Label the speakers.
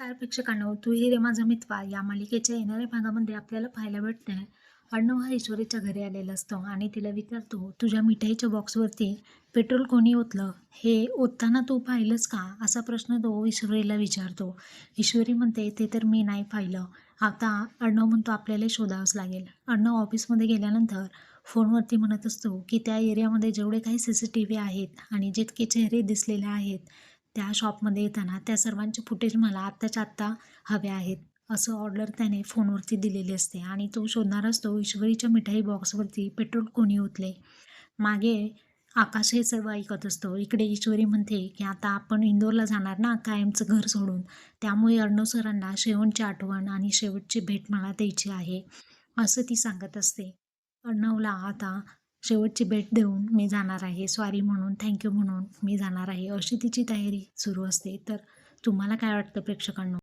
Speaker 1: नमस्कार प्रेक्षकांनो तू ही रे माझा मितवा या मालिकेच्या येणाऱ्या भागामध्ये आपल्याला पाहायला भेटते अर्णव हा ईश्वरीच्या घरी आलेला असतो आणि तिला विचारतो तुझ्या मिठाईच्या बॉक्सवरती पेट्रोल कोणी ओतलं? हे ओतताना तू पाहिलंस का? असा प्रश्न तो ईश्वरीला विचारतो. ईश्वरी म्हणते ते तर मी नाही पाहिलं. आता अर्णव म्हणतो आपल्याला शोधावंच लागेल. अर्णव ऑफिसमध्ये गेल्यानंतर फोनवरती म्हणत असतो की त्या एरियामध्ये जेवढे काही सी सी टी व्ही आहेत आणि जितके चेहरे दिसलेले आहेत त्या शॉपमध्ये येताना त्या सर्वांचे फुटेज मला आत्ताच्या आत्ता हवे आहेत. असं ऑर्डर त्याने फोनवरती दिलेली असते आणि तो शोधणार असतो ईश्वरीच्या मिठाई बॉक्सवरती पेट्रोल कोणी ओतले? मागे आकाश हे सर्व ऐकत असतो. इकडे ईश्वरी म्हणते की आता आपण इंदोरला जाणार ना कायमचं घर सोडून. त्यामुळे अर्णव सरांना शेवटची आठवण आणि शेवटची भेट मला द्यायची आहे. असं ती सांगत असते. अर्णवला आता शेवटची भेट देऊन मी जाणार आहे. सॉरी म्हणून थँक्यू म्हणून मी जाणार आहे. अशी तिची तयारी सुरू असते. तर तुम्हाला काय वाटतं प्रेक्षकांना?